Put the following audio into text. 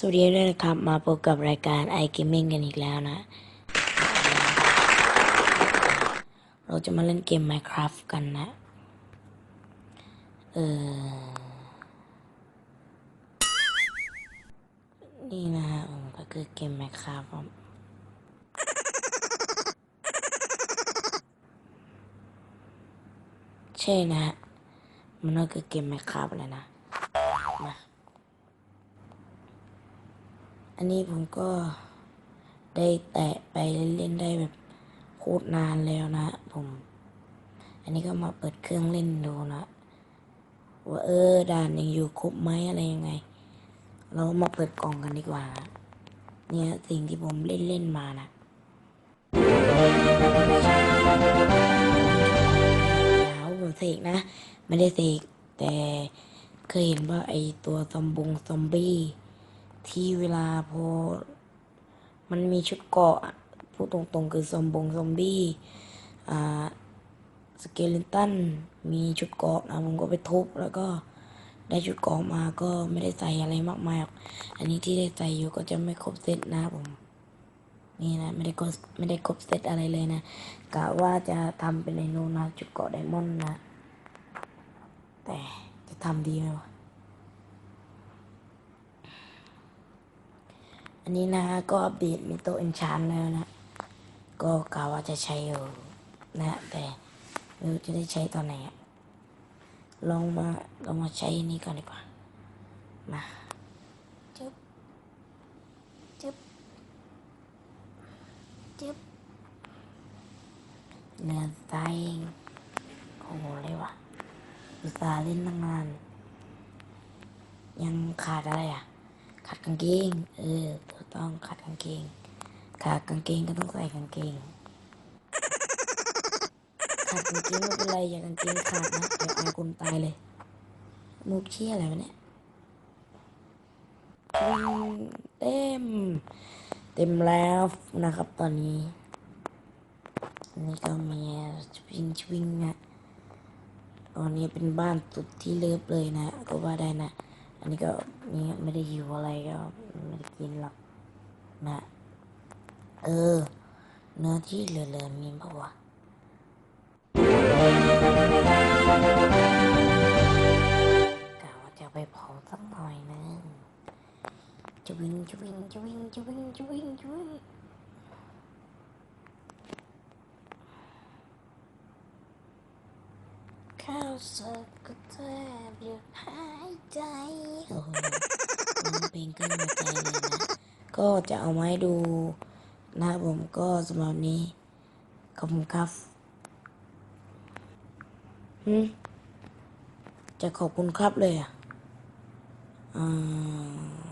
สวัสดีด้วยนะครับ มาพบกับรายการ i Gaming กันอีกแล้วนะ เราจะมาเล่นเกม Minecraft กันนะ เออ นี่นะฮะก็คือเกม Minecraft ผมใช่นะฮะมันก็คือเกม Minecraft เลยนะ มา อันนี้ผมก็ได้แตะไปเล่นๆได้แบบโคตรนานแล้วนะผม อันนี้ก็มาเปิดเครื่องเล่นดูนะว่าเออด่านยังอยู่ครบไหมอะไรยังไง เรามาเปิดกล่องกันดีกว่า เนี่ยสิ่งที่ผมเล่นเล่นมานะแล้วผมเสกนะ ไม่ได้เสกแต่เคยเห็นว่าไอตัวซอมบงซอมบี้ ที่เวลาพอ มันมีชุดเกาะพูดตรงๆ คือซอมบงซอมบี้ อ่า สเกเลตัน มีชุดเกาะนะผมก็ไปทุบแล้วก็ได้ชุดเกาะมาก็ไม่ได้ใส่อะไรมากมายอกอันนี้ที่ได้ใส่อยู่ก็จะไม่ครบเซตนะผมนี่นะไม่ได้ครบไม่ได้ครบเซตอะไรเลยนะกะว่าจะทำเป็นไอโนนะชุดเกาะไดมอนด์นะ แต่จะทำดีไหมวะ อันนี้นะก็อัปเดตมีโตเอนชานแล้วนะ ก็กล่าวว่าจะใช้อยู่นะ แต่ไม่รู้จะได้ใช้ตอนไหนอะลองมาลองมาใช้อันนี้ก่อนดีกว่า มาจึ๊บจึ๊บจึ๊บเนื้อไตโอ้โหเลยวะอุตส่าห์เล่นตั้งนานยังขาดอะไรอะขาดกางเกง เออถูก ต้องขาดกางเกง ขาดกางเกงก็ต้องใส่กางเกง ขาดกางเกงไม่เป็นไรอย่ากางเกงขาดนะเดี๋ยวอายคนตายเลยมุกเชี่ยอะไรวะเนี่ยเต็ม เต็มแล้วนะครับตอนนี้อันนี้ก็มีชวิงชวิงนะตอนนี้เป็นบ้านสุดที่เลิฟเลยนะ ก็ว่าได้นะ อันนี้ก็นี่ไม่ได้หิวอะไรก็ไม่ได้กินหรอก นะ เออ เนื้อที่เหลือๆมีปะวะกะว่าจะไปเผาสักหน่อยนึงจะวิ่งจะวิ่งจะวิ่งจะวิ่งจะวิ่งจะวิ่งข้าวสุกก็แทบหยุดหายใจโอ้โหร้องเพลงขึ้นหัวใจเลยนะ ก็จะเอามาให้ดูนะครับผมก็สำหรับนนี้ขอบคุณครับหืมจะขอบคุณครับเลยอะอ่า